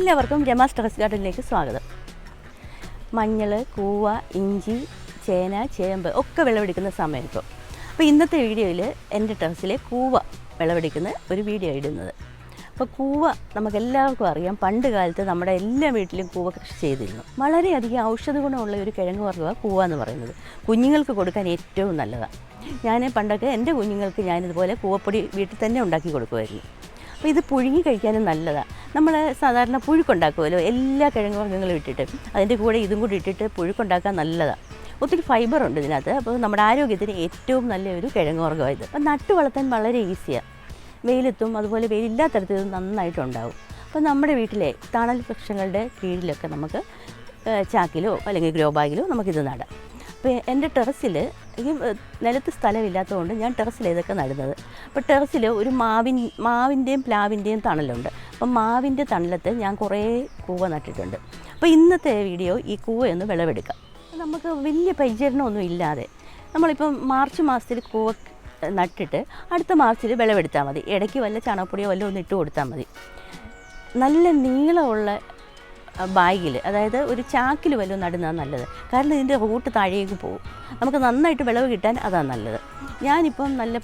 എല്ലാവർക്കും രമാസ് ടെറസ് ഗാർഡനിലേക്ക് സ്വാഗതം. മഞ്ഞൾ കൂവ ഇഞ്ചി ചേന ചേമ്പ് ഒക്കെ വിളവെടുക്കുന്ന സമയം ഇപ്പോൾ അപ്പോൾ ഇന്നത്തെ വീഡിയോയിൽ എന്റെ ടെറസിലെ കൂവ വിളവെടുക്കുന്ന ഒരു വീഡിയോ ഇടുന്നത്. അപ്പോൾ കൂവ നമുക്കെല്ലാവർക്കും അറിയാം പണ്ട് കാലത്ത് നമ്മുടെ എല്ലാ വീട്ടിലും കൂവ കൃഷി ചെയ്തിരുന്നു. വളരെയധികം ഔഷധ ഗുണമുള്ള ഒരു കിഴങ്ങ് വർഗമാണ് കൂവ എന്ന് പറയുന്നത്. കുഞ്ഞുങ്ങൾക്ക് കൊടുക്കാൻ ഏറ്റവും നല്ലതാണ് ഞാൻ പണ്ടൊക്കെ എന്റെ കുഞ്ഞുങ്ങൾക്ക് ഞാനിതുപോലെ കൂവപ്പൊടി വീട്ടിൽ തന്നെ ഉണ്ടാക്കി കൊടുക്കുമായിരുന്നു. അപ്പോൾ ഇത് പുഴുങ്ങി കഴിക്കാനും നല്ലതാണ് നമ്മൾ സാധാരണ പുഴുക്കുണ്ടാക്കുമല്ലോ എല്ലാ കിഴങ്ങ് വർഗങ്ങളും ഇട്ടിട്ട്. അതിന്റെ കൂടെ ഇതും കൂടി ഇട്ടിട്ട് പുഴുക്കുണ്ടാക്കാൻ നല്ലതാണ് ഒത്തിരി ഫൈബർ ഉണ്ട് ഇതിനകത്ത്. അപ്പോൾ നമ്മുടെ ആരോഗ്യത്തിന് ഏറ്റവും നല്ലൊരു കിഴങ്ങ് വർഗമാണ് ഇത്. അപ്പോൾ നട്ട് വളർത്താൻ വളരെ ഈസിയാണ് വെയിലെത്തും അതുപോലെ വെയിലില്ലാത്തരത്തിൽ നന്നായിട്ടുണ്ടാവും. അപ്പോൾ നമ്മുടെ വീട്ടിലെ തണൽ വൃക്ഷങ്ങളുടെ കീഴിലൊക്കെ നമുക്ക് ചാക്കിലോ അല്ലെങ്കിൽ ഗ്രോ ബാഗിലോ നമുക്കിത് നടാം. എന്റെ ടെറസിൽ ഈ നിലത്ത് സ്ഥലമില്ലാത്തതുകൊണ്ട് ഞാൻ ടെറസിൽ ഇതൊക്കെ നടുന്നത്? അപ്പോൾ ടെറസിൽ ഒരു മാവിൻ മാവിന്റെയും പ്ലാവിന്റെയും തണലുണ്ട്. അപ്പം മാവിന്റെ തണലത്ത് ഞാൻ കുറേ കൂവ നട്ടിട്ടുണ്ട്. അപ്പോൾ ഇന്നത്തെ വീഡിയോ ഈ കൂവയൊന്ന് വിളവെടുക്കാം. നമുക്ക് വലിയ പരിചരണമൊന്നും ഇല്ലാതെ നമ്മളിപ്പം മാർച്ച് മാസത്തിൽ കൂവ നട്ടിട്ട് അടുത്ത മാർച്ചിൽ വിളവെടുത്താൽ മതി. ഇടയ്ക്ക് വല്ല ചാണകപ്പൊടിയോ വല്ലതും ഒന്ന് ഇട്ട് കൊടുത്താൽ മതി. നല്ല നീളമുള്ള ബാഗിൽ അതായത് ഒരു ചാക്കിൽ വല്ലതും നടുന്നതാണ് നല്ലത്. കാരണം ഇതിന്റെ റൂട്ട് താഴേക്ക് പോകും. നമുക്ക് നന്നായിട്ട് വിളവ് കിട്ടാൻ അതാണ് നല്ലത്. ഞാനിപ്പം നല്ല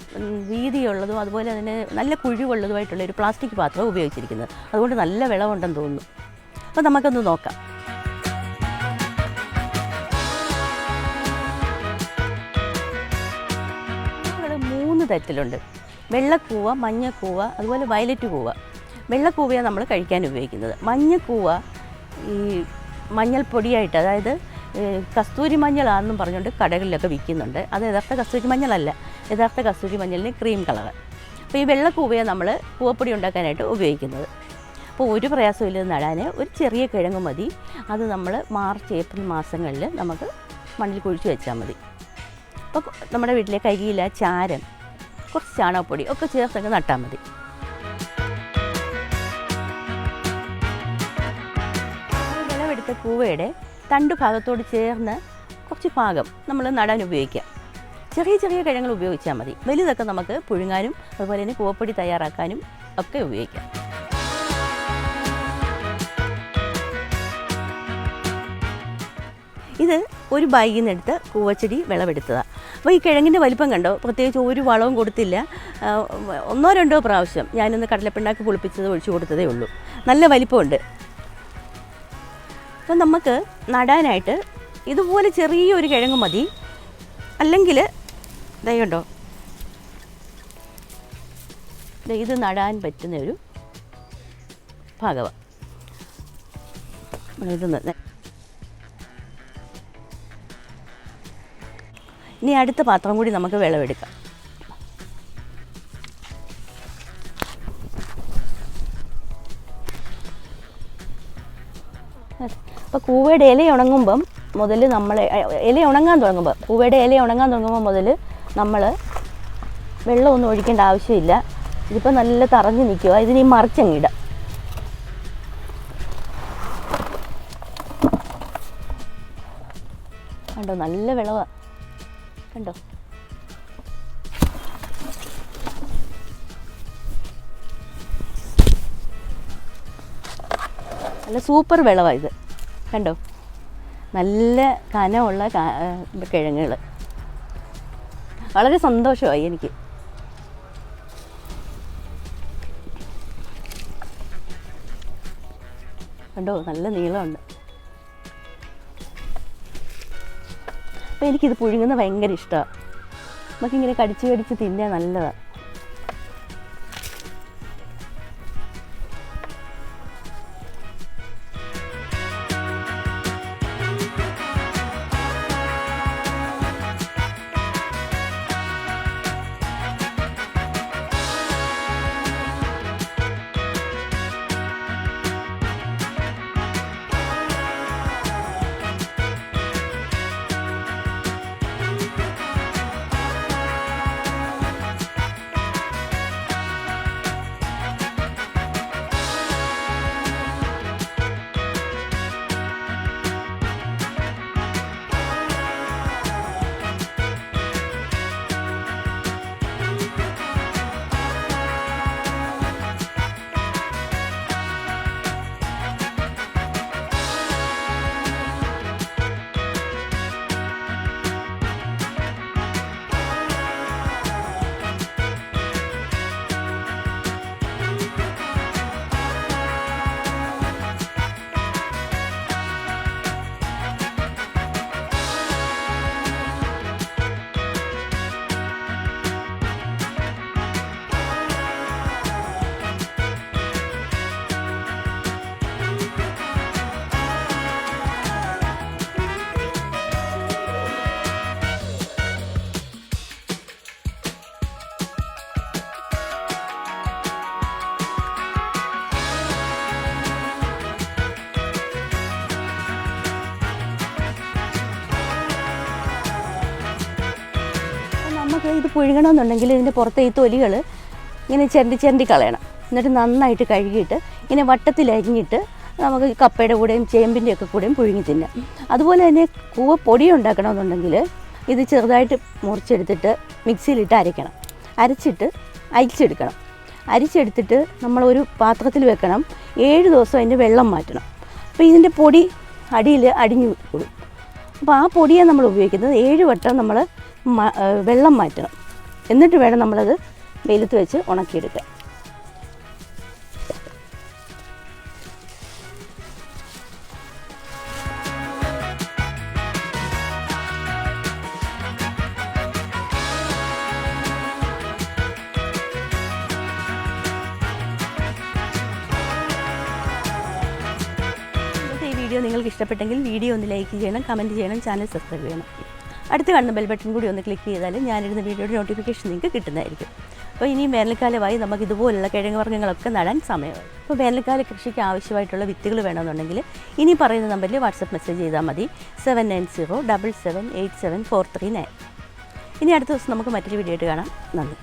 വീതിയുള്ളതും അതുപോലെ തന്നെ നല്ല കുഴിവുള്ളതുമായിട്ടുള്ള ഒരു പ്ലാസ്റ്റിക് പാത്രം ഉപയോഗിച്ചിരിക്കുന്നത്. അതുകൊണ്ട് നല്ല വിളവുണ്ടെന്ന് തോന്നുന്നു. അപ്പോൾ നമുക്കൊന്ന് നോക്കാം. മൂന്ന് തരത്തിലുണ്ട്. വെള്ളക്കൂവ മഞ്ഞക്കൂവ അതുപോലെ വയലറ്റ് കൂവ. വെള്ളക്കൂവയാണ് നമ്മൾ കഴിക്കാൻ ഉപയോഗിക്കുന്നത്. മഞ്ഞക്കൂവ ഈ മഞ്ഞൾപ്പൊടിയായിട്ട് അതായത് കസ്തൂരി മഞ്ഞളാണെന്നും പറഞ്ഞുകൊണ്ട് കടകളിലൊക്കെ വിൽക്കുന്നുണ്ട്. അത് യഥാർത്ഥ കസ്തൂരി മഞ്ഞളല്ല. യഥാർത്ഥ കസ്തൂരി മഞ്ഞളിന് ക്രീം കളർ അപ്പോൾ ഈ വെള്ളക്കൂവയെ നമ്മൾ കൂവപ്പൊടി ഉണ്ടാക്കാനായിട്ട് ഉപയോഗിക്കുന്നത്. അപ്പോൾ ഒരു പ്രയാസമില്ല ഇല്ലെന്ന് നടാൻ ഒരു ചെറിയ കിഴങ്ങ് മതി. അത് നമ്മൾ മാർച്ച് ഏപ്രിൽ മാസങ്ങളിൽ നമുക്ക് മണ്ണിൽ കുഴിച്ച് വെച്ചാൽ മതി. അപ്പോൾ നമ്മുടെ വീട്ടിലെ കരിയില ചാരം കുറച്ച് ചാണകപ്പൊടി ഒക്കെ ചേർത്തൊക്കെ നട്ടാൽ മതി. വിളവെടുത്ത പൂവയുടെ തണ്ട് ഭാഗത്തോട് ചേർന്ന് കുറച്ച് ഭാഗം നമ്മൾ നടാൻ ഉപയോഗിക്കാം. ചെറിയ ചെറിയ കിഴങ്ങൾ ഉപയോഗിച്ചാൽ മതി. വലുതൊക്കെ നമുക്ക് പുഴുങ്ങാനും അതുപോലെ തന്നെ പൂവപ്പൊടി തയ്യാറാക്കാനും ഒക്കെ ഉപയോഗിക്കാം. ഇത് ഒരു ബാഗിൽ നിന്നെടുത്ത് കൂവച്ചെടി വിളവെടുത്തതാണ് അപ്പോൾ ഈ കിഴങ്ങിന്റെ വലിപ്പം കണ്ടോ? പ്രത്യേകിച്ച് ഒരു വളവും കൊടുത്തില്ല. ഒന്നോ രണ്ടോ പ്രാവശ്യം ഞാനിന്ന് കടലപ്പിണ്ണാക്ക് പുളിപ്പിച്ചത് ഒഴിച്ചു കൊടുത്തതേ ഉള്ളൂ. നല്ല വലിപ്പമുണ്ട്. അപ്പം നമുക്ക് നടാനായിട്ട് ഇതുപോലെ ചെറിയൊരു കിഴങ്ങ് മതി. അല്ലെങ്കിൽ ദയുണ്ടോ ഇത് നടാൻ പറ്റുന്ന ഒരു ഭാഗമാണ് ഇത് ഇനി അടുത്ത പാത്രം കൂടി നമുക്ക് വിളവെടുക്കാം. അപ്പോൾ കൂവയുടെ ഇല ഉണങ്ങുമ്പം മുതൽ നമ്മൾ ഇല ഉണങ്ങാൻ തുടങ്ങുമ്പോൾ കൂവയുടെ ഇല ഉണങ്ങാൻ തുടങ്ങുമ്പോൾ മുതൽ നമ്മൾ വെള്ളമൊന്നും ഒഴിക്കേണ്ട ആവശ്യമില്ല. ഇതിപ്പോൾ നല്ല തറഞ്ഞു നിൽക്കുക ഇതിനീ മറിച്ചങ്ങിടാം കണ്ടോ? നല്ല വിളവാണ് കണ്ടോ? നല്ല സൂപ്പർ വിളവാണ് ഇത്. കണ്ടോ? നല്ല കനമുള്ള കിഴങ്ങുകൾ വളരെ സന്തോഷമായി എനിക്ക്. കണ്ടോ? നല്ല നീളമുണ്ട്. അപ്പോൾ എനിക്കിത് പുഴുങ്ങുന്നത് ഭയങ്കര ഇഷ്ടമാണ് നമുക്കിങ്ങനെ കടിച്ച് കടിച്ച് തിന്നാൻ നല്ലതാണ് നമുക്ക് ഇത് പുഴുങ്ങണമെന്നുണ്ടെങ്കിൽ ഇതിന്റെ പുറത്തെ ഈ തൊലികൾ ഇങ്ങനെ ചെരണ്ടി ചെരണ്ടി കളയണം. എന്നിട്ട് നന്നായിട്ട് കഴുകിയിട്ട് ഇങ്ങനെ വട്ടത്തിൽ അരിഞ്ഞിട്ട് നമുക്ക് കപ്പയുടെ കൂടെയും ചേമ്പിന്റെ ഒക്കെ കൂടെയും പുഴുങ്ങി തിന്നാം. അതുപോലെ തന്നെ കൂവ പൊടി ഉണ്ടാക്കണമെന്നുണ്ടെങ്കിൽ ഇത് ചെറുതായിട്ട് മുറിച്ചെടുത്തിട്ട് മിക്സിയിലിട്ട് അരയ്ക്കണം. അരച്ചിട്ട് അരിച്ചെടുക്കണം. അരിച്ചെടുത്തിട്ട് നമ്മളൊരു പാത്രത്തിൽ വെക്കണം. ഏഴ് ദിവസം അതിന്റെ വെള്ളം മാറ്റണം. അപ്പോൾ ഇതിന്റെ പൊടി അടിയിൽ അടിഞ്ഞു കൊടുക്കും അപ്പോൾ ആ പൊടിയാണ് നമ്മൾ ഉപയോഗിക്കുന്നത്. ഏഴ് വട്ടം നമ്മൾ വെള്ളം മാറ്റണം. എന്നിട്ട് വേണം നമ്മളത് വെയിലത്ത് വെച്ച് ഉണക്കിയെടുക്കാൻ. വീഡിയോ നിങ്ങൾക്ക് ഇഷ്ടപ്പെട്ടെങ്കിൽ വീഡിയോ ഒന്ന് ലൈക്ക് ചെയ്യണം കമന്റ് ചെയ്യണം ചാനൽ സബ്സ്ക്രൈബ് ചെയ്യണം. അടുത്ത് കാണുന്ന ബെൽ ബട്ടൺ കൂടി ഒന്ന് ക്ലിക്ക് ചെയ്താൽ ഞാനിരുന്ന വീഡിയോയുടെ നോട്ടിഫിക്കേഷൻ നിങ്ങൾക്ക് കിട്ടുന്നതായിരിക്കും. അപ്പോൾ ഇനി വേനൽക്കാലമായി നമുക്ക് ഇതുപോലുള്ള കിഴങ്ങ് വർഗങ്ങളൊക്കെ നടാൻ സമയമായി. അപ്പോൾ വേനൽക്കാല കൃഷിക്ക് ആവശ്യമായിട്ടുള്ള വിത്തുകൾ വേണമെന്നുണ്ടെങ്കിൽ ഇനി പറയുന്ന നമ്പറിൽ വാട്സപ്പ് മെസ്സേജ് ചെയ്താൽ മതി. Seven nine zero double seven eight seven four three nine ഇനി അടുത്ത ദിവസം നമുക്ക് മറ്റൊരു വീഡിയോ ആയിട്ട് കാണാം. നന്ദി.